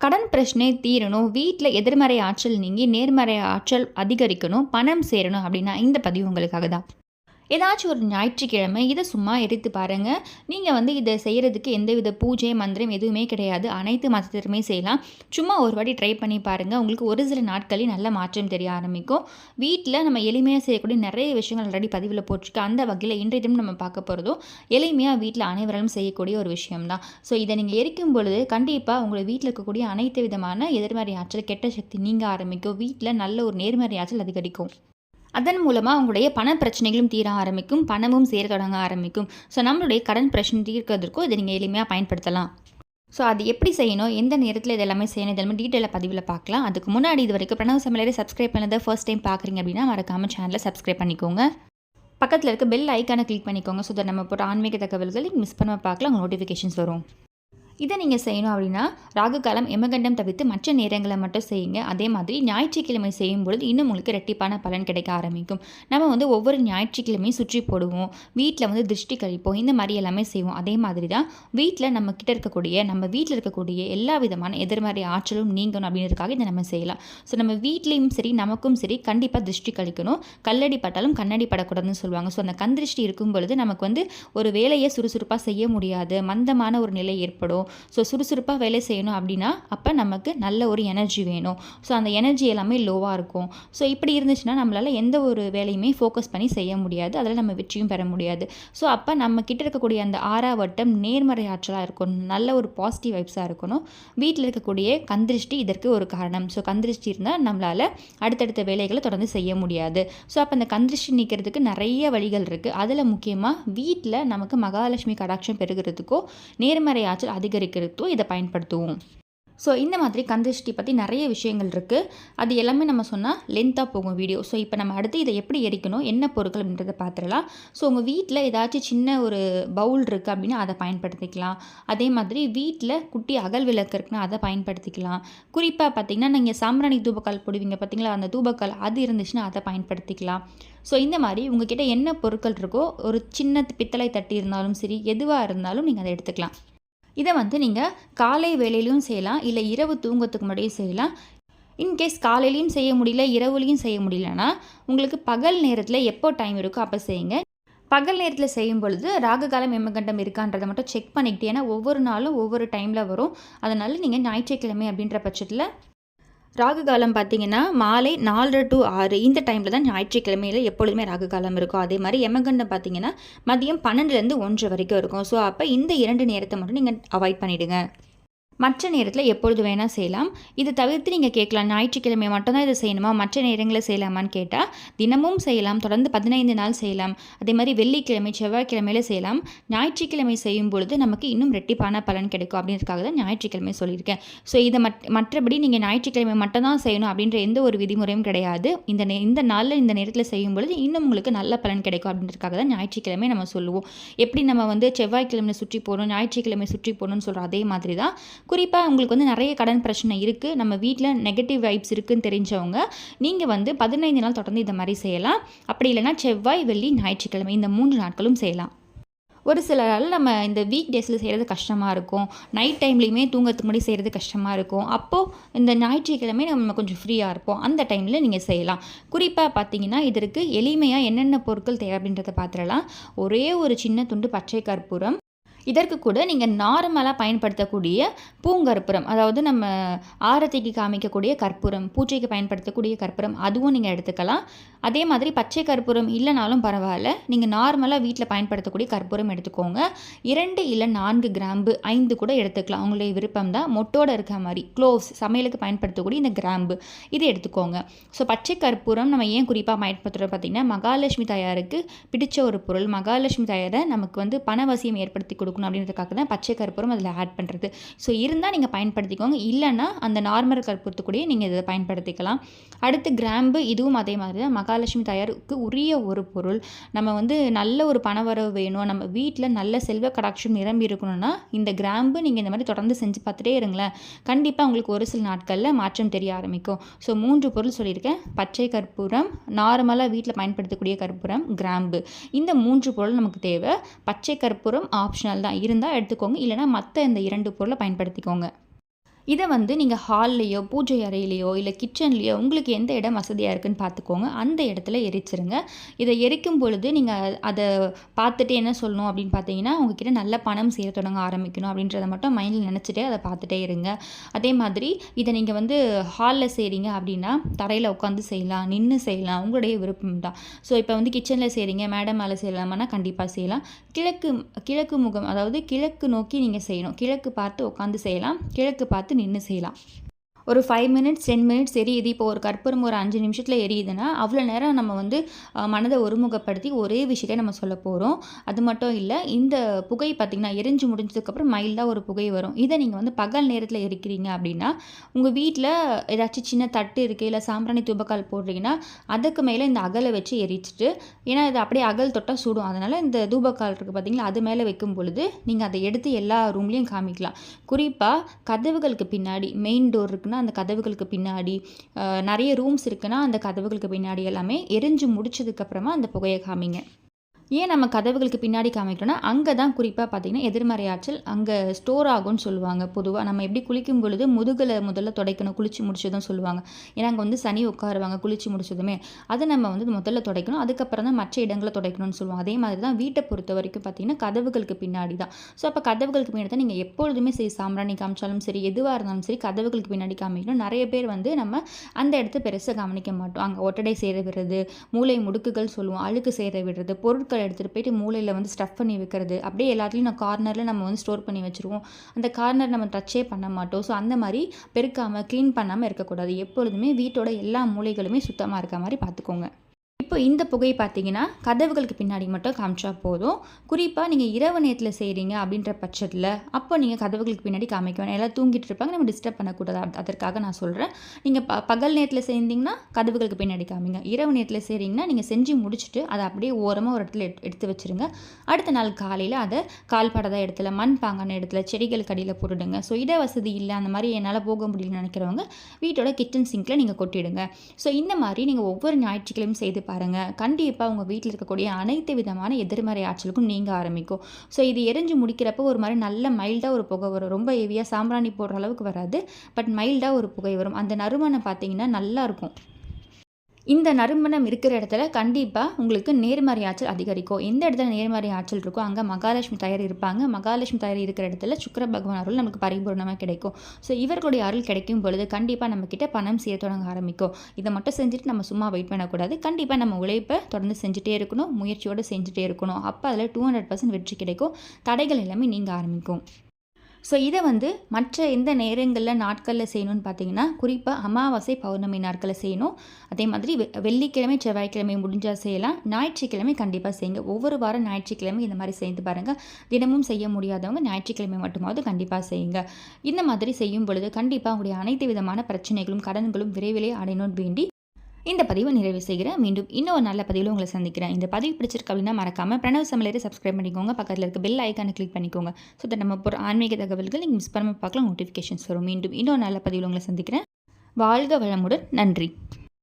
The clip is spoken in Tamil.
கடன் பிரச்சனை தீரணும் வீட்டில் எதிர்மறை ஆற்றல் நீங்கி நேர்மறை ஆற்றல் அதிகரிக்கணும் பணம் சேரணும் அப்படின்னா இந்த பதிவு உங்களுக்காக தான் ஏதாச்சும் ஒரு ஞாயிற்றுக்கிழமை இதை சும்மா எடுத்து பாருங்கள் நீங்கள் வந்து இதை செய்கிறதுக்கு எந்தவித பூஜை மந்திரம் எதுவுமே கிடையாது. அனைத்து மதத்திலுமே செய்யலாம். சும்மா ஒரு வாட்டி ட்ரை பண்ணி பாருங்கள் உங்களுக்கு ஒரு சில நாட்களில் நல்ல மாற்றம் தெரிய ஆரம்பிக்கும். வீட்டில் நம்ம எளிமையாக செய்யக்கூடிய நிறைய விஷயங்கள் ஆல்ரெடி பதிவில் போட்டிருக்கு. அந்த வகையில் இன்றைய தினம் நம்ம பார்க்க போகிறதும் எளிமையாக வீட்டில் அனைவராலும் செய்யக்கூடிய ஒரு விஷயம் தான் ஸோ இதை நீங்கள் எரிக்கும் பொழுது கண்டிப்பாக உங்களை வீட்டில் இருக்கக்கூடிய அனைத்து விதமான எதிர்மறை ஆற்றல் கெட்ட சக்தி நீங்க ஆரம்பிக்கும். வீட்டில் நல்ல ஒரு நேர்மறை ஆற்றல் அதிகரிக்கும். அதன் மூலமாக அவங்களுடைய பண பிரச்சனைகளும் தீர ஆரம்பிக்கும் பணமும் சேர தொடங்க ஆரம்பிக்கும். ஸோ நம்மளுடைய கடன் பிரச்சனை தீர்க்கிறதுக்கும் இதை நீங்கள் எளிமையாக பயன்படுத்தலாம். ஸோ அது எப்படி செய்யணும்? எந்த நேரத்தில் இது எல்லாமே செய்யணும்? இதெல்லாமே டீட்டெயிலாக பதிவில் பார்க்கலாம். அதுக்கு முன்னாடி இது வரைக்கும் பிரணவ சமையலரை சப்ஸ்கிரைப் பண்ணதை ஃபர்ஸ்ட் டைம் பார்க்குறீங்க அப்படின்னா மறக்காம சேனலை சப்ஸ்கிரைப் பண்ணிக்கோங்க. பக்கத்தில் இருக்க பெல் ஐக்கானை கிளிக் பண்ணிக்கோங்க. ஸோ நம்ம போகிற ஆன்மீக தகவல்களை மிஸ் பண்ணாமல் பார்க்கலாம் உங்கள் நோட்டிஃபிகேஷன்ஸ் வரும். இதை நீங்கள் செய்யணும் அப்படின்னா ராகு காலம் எமகண்டம் தவிர்த்து மற்ற நேரங்களை மட்டும் செய்யுங்க. அதே மாதிரி ஞாயிற்றுக்கிழமை செய்யும் பொழுது இன்னும் உங்களுக்கு ரெட்டிப்பான பலன் கிடைக்க ஆரம்பிக்கும். நம்ம வந்து ஒவ்வொரு ஞாயிற்றுக்கிழமையும் சுற்றி போடுவோம். வீட்டில் வந்து திருஷ்டி கழிப்போம். இந்த மாதிரி எல்லாமே செய்வோம். அதே மாதிரி தான் வீட்டில் நம்ம கிட்ட இருக்கக்கூடிய நம்ம வீட்டில் இருக்கக்கூடிய எல்லா விதமான எதிர்மறை ஆற்றலும் நீங்கணும் அப்படின்றதுக்காக இதை நம்ம செய்யலாம். ஸோ நம்ம வீட்லேயும் சரி நமக்கும் சரி கண்டிப்பாக திருஷ்டி கழிக்கணும். கல்லடி பட்டாலும் கண்ணடி படக்கூடாதுன்னு சொல்லுவாங்க. ஸோ அந்த கண் திருஷ்டி இருக்கும் பொழுது நமக்கு வந்து ஒரு வேலையை சுறுசுறுப்பாக செய்ய முடியாது. மந்தமான ஒரு நிலை ஏற்படும். ஸோ சுறுசுறுப்பாக வேலை செய்யணும் அப்படின்னா அப்போ நமக்கு நல்ல ஒரு எனர்ஜி வேணும். ஸோ அந்த எனர்ஜி எல்லாமே லோவாக இருக்கும். ஸோ இப்படி இருந்துச்சுன்னா நம்மளால் எந்த ஒரு வேலையுமே ஃபோக்கஸ் பண்ணி செய்ய முடியாது. அதில் நம்ம வெற்றியும் பெற முடியாது. ஸோ அப்போ நம்ம கிட்ட இருக்கக்கூடிய அந்த ஆறாவட்டம் நேர்மறை ஆற்றலாக இருக்கணும். நல்ல ஒரு பாசிட்டிவ் வைப்ஸாக இருக்கணும். வீட்டில் இருக்கக்கூடிய கந்திருஷ்டி இதற்கு ஒரு காரணம். ஸோ கந்திருஷ்டி இருந்தால் நம்மளால் அடுத்தடுத்த வேலைகளை தொடர்ந்து செய்ய முடியாது. ஸோ அப்போ அந்த கந்திருஷ்டி நீக்கிறதுக்கு நிறைய வழிகள் இருக்குது அதில் முக்கியமாக வீட்டில் நமக்கு மகாலட்சுமி கடாட்சம் பெறுகிறதுக்கோ நேர்மறை ஆற்றல் அதிகரிக்கிறதுக்கும் இதை பயன்படுத்துவோம். ஸோ இந்த மாதிரி கந்தஷ்டி பற்றி நிறைய விஷயங்கள் இருக்குது அது எல்லாமே நம்ம சொன்னால் லென்த்தாக போகும் வீடியோ ஸோ இப்போ நம்ம அடுத்து இதை எப்படி எரிக்கணும் என்ன பொருட்கள் அப்படின்றத பார்த்துடலாம் ஸோ உங்கள் வீட்டில் ஏதாச்சும் சின்ன ஒரு பவுல் இருக்குது அப்படின்னா அதை பயன்படுத்திக்கலாம். அதே மாதிரி வீட்டில் குட்டி அகல் விளக்கு இருக்குன்னா அதை பயன்படுத்திக்கலாம். குறிப்பாக பார்த்தீங்கன்னா நீங்கள் சாம்பிராணி தூபக்கால் போடுவீங்க பார்த்தீங்களா அந்த தூபக்கால் அது இருந்துச்சுன்னா அதை பயன்படுத்திக்கலாம். ஸோ இந்த மாதிரி உங்ககிட்ட என்ன பொருட்கள் இருக்கோ ஒரு சின்ன பித்தளை தட்டி இருந்தாலும் சரி எதுவாக இருந்தாலும் நீங்கள் அதை எடுத்துக்கலாம். இதை வந்து நீங்கள் காலை வேலையிலையும் செய்யலாம் இல்லை இரவு தூங்கத்துக்கு முன்னாடியும் செய்யலாம். இன்கேஸ் காலையிலையும் செய்ய முடியல இரவுலையும் செய்ய முடியலன்னா உங்களுக்கு பகல் நேரத்தில் எப்போ டைம் இருக்கோ அப்போ செய்யுங்க. பகல் நேரத்தில் செய்யும் பொழுது ராககாலம் எம்மகண்டம் இருக்கான்றதை மட்டும் செக் பண்ணிக்கிட்டு ஏன்னா ஒவ்வொரு நாளும் ஒவ்வொரு டைமில் வரும். அதனால் நீங்கள் ஞாயிற்றுக்கிழமை அப்படின்ற பட்சத்தில் ராகு காலம் பார்த்தீங்கன்னா மாலை நாலரை டு ஆறு இந்த டைமில் தான் ஞாயிற்றுக்கிழமையில் எப்பொழுதுமே ராகு காலம் இருக்கும். அதே மாதிரி எமகண்டம் பார்த்தீங்கன்னா மதியம் பன்னெண்டுலேருந்து ஒன்று வரைக்கும் இருக்கும். ஸோ அப்போ இந்த இரண்டு நேரத்தை மட்டும் நீங்கள் அவாய்ட் பண்ணிவிடுங்க மற்ற நேரத்தில் எப்பொழுது வேணால் செய்யலாம். இது தவிர்த்து நீங்கள் கேட்கலாம் ஞாயிற்றுக்கிழமை மட்டும்தான் இதை செய்யணுமா? மற்ற நேரங்களில் செய்யலாமான்னு கேட்டால் தினமும் செய்யலாம் தொடர்ந்து பதினைந்து நாள் செய்யலாம். அதே மாதிரி வெள்ளிக்கிழமை செவ்வாய்க்கிழமையில செய்யலாம். ஞாயிற்றுக்கிழமை செய்யும் பொழுது நமக்கு இன்னும் ரெட்டிப்பான பலன் கிடைக்கும் அப்படின்றதுக்காக தான் ஞாயிற்றுக்கிழமை சொல்லியிருக்கேன். ஸோ இதை மட் மற்றபடி நீங்கள் ஞாயிற்றுக்கிழமை மட்டும்தான் செய்யணும் அப்படின்ற எந்த ஒரு விதிமுறையும் கிடையாது. இந்த நே இந்த நாளில் இந்த நேரத்தில் செய்யும் பொழுது இன்னும் உங்களுக்கு நல்ல பலன் கிடைக்கும் அப்படின்றதுக்காக தான் ஞாயிற்றுக்கிழமை நம்ம சொல்லுவோம். எப்படி நம்ம வந்து செவ்வாய்க்கிழமை சுற்றி போகணும் ஞாயிற்றுக்கிழமை சுற்றி போகணும்னு சொல்கிறோம் அதே மாதிரி தான் குறிப்பாக உங்களுக்கு வந்து நிறைய கடன் பிரச்சனை இருக்குது நம்ம வீட்டில் நெகட்டிவ் வைப்ஸ் இருக்குதுன்னு தெரிஞ்சவங்க நீங்கள் வந்து பதினைந்து நாள் தொடர்ந்து இந்த மாதிரி செய்யலாம். அப்படி இல்லைனா செவ்வாய் வெள்ளி ஞாயிற்றுக்கிழமை இந்த மூன்று நாட்களும் செய்யலாம். ஒரு சிலரால் நம்ம இந்த வீக் டேஸில் செய்கிறது கஷ்டமாக இருக்கும். நைட் டைம்லேயுமே தூங்கத்துக்கு முன்னாடி செய்கிறது கஷ்டமாக இருக்கும். அப்போது இந்த ஞாயிற்றுக்கிழமை நம்ம கொஞ்சம் ஃப்ரீயாக இருப்போம். அந்த டைமில் நீங்கள் செய்யலாம். குறிப்பாக பார்த்தீங்கன்னா இதற்கு எளிமையாக என்னென்ன பொருட்கள் தேவை அப்படின்றத பார்த்துடலாம் ஒரே ஒரு சின்ன துண்டு பச்சை கற்பூரம் இதற்கு கூட நீங்கள் நார்மலாக பயன்படுத்தக்கூடிய பூங்கற்பூரம் அதாவது நம்ம ஆரத்திக்கு காமிக்கக்கூடிய கற்பூரம் பூஜைக்கு பயன்படுத்தக்கூடிய கற்பூரம் அதுவும் நீங்கள் எடுத்துக்கலாம். அதே மாதிரி பச்சை கற்பூரம் இல்லைனாலும் பரவாயில்ல. நீங்கள் நார்மலாக வீட்டில் பயன்படுத்தக்கூடிய கற்பூரம் எடுத்துக்கோங்க. இரண்டு இல்லை நான்கு கிராம்பு ஐந்து கூட எடுத்துக்கலாம். உங்களுடைய விருப்பம் தான். மொட்டோட இருக்க மாதிரி க்ளோவ்ஸ் சமையலுக்கு பயன்படுத்தக்கூடிய இந்த கிராம்பு இது எடுத்துக்கோங்க. ஸோ பச்சை கற்பூரம் நம்ம ஏன் குறிப்பாக பயன்படுத்துகிறோம் பார்த்திங்கன்னா மகாலட்சுமி தாயாருக்கு பிடிச்ச ஒரு பொருள். மகாலட்சுமி தாயாரை நமக்கு வந்து பணவசியம் ஏற்படுத்தி கொடுக்கும் கொடுக்கணும் அப்படின்றதுக்காக தான் பச்சை கற்பூரம் அதில் ஆட் பண்ணுறது ஸோ இருந்தால் நீங்கள் பயன்படுத்திக்கோங்க. இல்லைன்னா அந்த நார்மல் கற்பூரத்துக்கூடயே நீங்கள் இதை பயன்படுத்திக்கலாம். அடுத்து கிராம்பு இதுவும் அதே மாதிரி தான் மகாலட்சுமி தயாருக்கு உரிய ஒரு பொருள். நம்ம வந்து நல்ல ஒரு பணவரவு வேணும். நம்ம வீட்டில் நல்ல செல்வ கடாட்சம் நிரம்பி இருக்கணும்னா இந்த கிராம்பு நீங்கள் இந்த மாதிரி தொடர்ந்து செஞ்சு பார்த்துட்டே இருங்களேன். கண்டிப்பாக உங்களுக்கு ஒரு சில நாட்களில் மாற்றம் தெரிய ஆரம்பிக்கும். ஸோ மூன்று பொருள் சொல்லியிருக்கேன். பச்சை கற்பூரம் நார்மலாக வீட்டில் பயன்படுத்தக்கூடிய கற்பூரம் கிராம்பு. இந்த மூன்று பொருள் நமக்கு தேவை. பச்சை கற்பூரம் ஆப்ஷனல் தான் இருந்தால் எடுத்துக்கோங்க. இல்லைனா மற்ற இந்த இரண்டு பொருளை பயன்படுத்திக்கோங்க. இதை வந்து நீங்கள் ஹால்லையோ பூஜை அறையிலையோ இல்லை கிச்சன்லேயோ உங்களுக்கு எந்த இடம் வசதியாக இருக்குன்னு பார்த்துக்கோங்க. அந்த இடத்துல எரிச்சிருங்க. இதை எரிக்கும் பொழுது நீங்கள் அதை பார்த்துட்டு என்ன சொல்லணும் அப்படின்னு பார்த்தீங்கன்னா உங்ககிட்ட நல்ல பணம் சேர தொடங்க ஆரம்பிக்கணும் அப்படின்றத மட்டும் மைண்டில் நினச்சிட்டே அதை பார்த்துட்டே இருங்க. அதே மாதிரி இதை நீங்கள் வந்து ஹாலில் செய்கிறீங்க அப்படின்னா தரையில் உட்காந்து செய்யலாம் நின்று செய்யலாம். உங்களுடைய விருப்பம் தான் ஸோ இப்போ வந்து கிச்சனில் செய்கிறீங்க மேடம் மேலே செய்யலாமான்னா கண்டிப்பாக செய்யலாம். கிழக்கு கிழக்கு முகம் அதாவது கிழக்கு நோக்கி நீங்கள் செய்யணும். கிழக்கு பார்த்து உட்காந்து செய்யலாம். கிழக்கு பார்த்து நின்று செய்யலாம். ஒரு ஃபைவ் மினிட்ஸ் டென் மினிட்ஸ் எரியுது. இப்போ ஒரு கற்பூரம் ஒரு அஞ்சு நிமிஷத்தில் எரியுதுன்னா அவ்வளோ நேரம் நம்ம வந்து மனதை ஒருமுகப்படுத்தி ஒரே விஷயத்தை நம்ம சொல்ல போகிறோம் அது மட்டும் இல்லை இந்த புகை பார்த்திங்கன்னா எரிஞ்சு முடிஞ்சதுக்கப்புறம் மைல்டாக ஒரு புகை வரும். இதை நீங்கள் வந்து பகல் நேரத்தில் எரிக்கிறீங்க அப்படின்னா உங்கள் வீட்டில் ஏதாச்சும் சின்ன தட்டு இருக்குது இல்லை சாம்பிராணி தூபக்கால் போடுறீங்கன்னா அதுக்கு மேலே இந்த அகலை வச்சு எரிச்சிட்டு ஏன்னா இது அப்படியே அகல் தொட்டால் சுடும். அதனால் இந்த தூபக்கால் இருக்குது பார்த்தீங்களா அது மேலே வைக்கும் பொழுது நீங்கள் அதை எடுத்து எல்லா ரூம்லேயும் காமிக்கலாம். குறிப்பாக கதவுகளுக்கு பின்னாடி மெயின் டோர் இருக்குன்னா அந்த கதவுகளுக்கு பின்னாடி நிறைய ரூம்ஸ் இருக்குன்னா அந்த கதவுகளுக்கு பின்னாடி எல்லாமே எரிஞ்சு முடிச்சதுக்கப்புறமா அந்த புகையை காமிங்க. ஏன் நம்ம கதவுகளுக்கு பின்னாடி காமிக்கிறோன்னா அங்கே தான் குறிப்பாக பார்த்தீங்கன்னா எதிர்மறை ஆற்றல் அங்கே ஸ்டோர் ஆகும்னு சொல்லுவாங்க. பொதுவாக நம்ம எப்படி குளிக்கும் பொழுது முதுகில் முதல்ல துடைக்கணும் குளிச்சு முடிச்சதும் சொல்லுவாங்க. ஏன்னா அங்கே வந்து சனி உட்காருவாங்க குளிச்சு முடிச்சதுமே. அதை நம்ம வந்து முதல்ல துடைக்கணும். அதுக்கப்புறம் தான் மற்ற இடங்களை துடைக்கணும்னு சொல்லுவாங்க. அதே மாதிரி தான் வீட்டை பொறுத்த வரைக்கும் பார்த்தீங்கன்னா கதவுகளுக்கு பின்னாடி தான் ஸோ அப்போ கதவுகளுக்கு பின்னாடி தான் நீங்கள் எப்பொழுதுமே சரி சாம்பிராணி காமிச்சாலும் சரி எதுவாக இருந்தாலும் சரி கதவுகளுக்கு பின்னாடி காமிக்கணும். நிறைய பேர் வந்து நம்ம அந்த இடத்த பெருசாக கவனிக்க மாட்டோம். அங்கே ஒட்டடை சேர விடுறது மூளை முடுக்குகள் சொல்லுவோம் அழுக்கு சேர விடுறது பொருட்கள் எடுத்துகிட்டு போயிட்டு மூளையில் வந்து ஸ்டஃப் பண்ணி வைக்கிறது. அப்படியே எல்லாத்துலேயும் நான் கார்னரில் நம்ம வந்து ஸ்டோர் பண்ணி வச்சுருவோம். அந்த கார்னர் நம்ம டச்சே பண்ண மாட்டோம். ஸோ அந்த மாதிரி பெருக்காமல் க்ளீன் பண்ணாமல் இருக்கக்கூடாது. எப்பொழுதுமே வீட்டோட எல்லா மூலைகளுமே சுத்தமாக இருக்க மாதிரி பார்த்துக்கோங்க. இப்போ இந்த புகை பார்த்தீங்கன்னா கதவுகளுக்கு பின்னாடி மட்டும் காமிச்சா போதும். குறிப்பாக நீங்கள் இரவு நேரத்தில் செய்கிறீங்க அப்படின்ற பட்சத்தில் அப்போ நீங்கள் கதவுகளுக்கு பின்னாடி காமிக்க வேணாம். எல்லாம் தூங்கிட்டு இருப்பாங்க நம்ம டிஸ்டர்ப் பண்ணக்கூடாது. அதற்காக நான் சொல்கிறேன் நீங்கள் ப பகல் நேரத்தில் செஞ்சீங்கன்னா கதவுகளுக்கு பின்னாடி காமிங்க. இரவு நேரத்தில் செய்கிறீங்கன்னா நீங்கள் செஞ்சு முடிச்சுட்டு அதை அப்படியே ஓரமாக ஒரு இடத்துல எடுத்து- எடுத்து வச்சுருங்க. அடுத்த நாள் காலையில் அதை கால்படாத இடத்துல மண் பாங்கான இடத்துல செடிகளுக்கு அடியில் போட்டுடுங்க. ஸோ இட வசதி இல்லை அந்த மாதிரி என்னால் போக முடியலன்னு நினைக்கிறவங்க வீட்டோட கிச்சன் சிங்கில் நீங்கள் கொட்டிடுங்க. ஸோ இந்த மாதிரி நீங்கள் ஒவ்வொரு ஞாயிற்றுக்கிழமையும் செய்து பாருங்கள் கண்டிப்பாக உங்கள் வீட்டில் இருக்கக்கூடிய அனைத்து விதமான எதிர்மறை ஆற்றலுக்கும் நீங்க ஆரம்பிக்கும். ஸோ இது எரிஞ்சு முடிக்கிறப்போ ஒரு மாதிரி நல்ல மைல்டாக ஒரு புகை வரும். ரொம்ப ஹெவியாக சாம்பிராணி போடுற அளவுக்கு வராது. பட் மைல்டாக ஒரு புகை வரும். அந்த நறுமணம் பார்த்தீங்கன்னா நல்லாயிருக்கும் இந்த நறுமணம் இருக்கிற இடத்துல கண்டிப்பாக உங்களுக்கு நேர்மறை ஆற்றல் அதிகரிக்கும். எந்த இடத்துல நேர்மறை ஆற்றல் இருக்கோ அங்கே மகாலட்சுமி தயார் இருப்பாங்க. மகாலட்சுமி தயார் இருக்கிற இடத்துல சுக்கிர பகவான் அருள் நமக்கு பரிபூர்ணமாக கிடைக்கும். ஸோ இவர்களுடைய அருள் கிடைக்கும் பொழுது கண்டிப்பாக நம்மக்கிட்ட பணம் சேர தொடங்க ஆரம்பிக்கும். இதை மட்டும் செஞ்சுட்டு நம்ம சும்மா வெயிட் பண்ணக்கூடாது. கண்டிப்பாக நம்ம உழைப்பை தொடர்ந்து செஞ்சுட்டே இருக்கணும். முயற்சியோடு செஞ்சுட்டே இருக்கணும். அப்போ அதில் டூ ஹண்ட்ரட் பர்சன்ட் வெற்றி கிடைக்கும். தடைகள் எல்லாமே நீங்கள் ஆரம்பிக்கும். ஸோ இதை வந்து மற்ற எந்த நேரங்களில் நாட்களில் செய்யணும்னு பார்த்தீங்கன்னா குறிப்பாக அமாவாசை பௌர்ணமி நாட்களில் செய்யணும். அதே மாதிரி வெ- வெள்ளிக்கிழமை செவ்வாய்க்கிழமை முடிஞ்சால் செய்யலாம். ஞாயிற்றுக்கிழமை கண்டிப்பாக செய்யுங்க. ஒவ்வொரு வாரம் ஞாயிற்றுக்கிழமை இந்த மாதிரி செய்து பாருங்கள் தினமும் செய்ய முடியாதவங்க ஞாயிற்றுக்கிழமை மட்டுமாவது கண்டிப்பாக செய்யுங்க. இந்த மாதிரி செய்யும் பொழுது கண்டிப்பாக உங்களுடைய அனைத்து விதமான பிரச்சனைகளும் கடன்களும் விரைவிலே அடையணும்னு வேண்டி இந்த பதிவை நிறைவு செய்கிறேன். மீண்டும் இன்னொரு நல்ல பதிவில் உங்களை சந்திக்கிறேன். இந்த பதிவு பிடிச்சிருக்கு அப்படின்னா மறக்காமல் பிரணவ் சமையலை சப்ஸ்கிரைப் பண்ணிக்கோங்க. பக்கத்தில் இருக்க பெல் ஐக்கானை கிளிக் பண்ணிக்கோங்க. ஸோ தட் நம்ம போகிற ஆன்மீக தகவல்கள் நீங்கள் மிஸ் பண்ணாமல் பார்க்கலாம் நோட்டிஃபிகேஷன்ஸ் வரும். மீண்டும் இன்னொரு நல்ல பதிவில் உங்களை சந்திக்கிறேன். வாழ்க வளமுடன். நன்றி.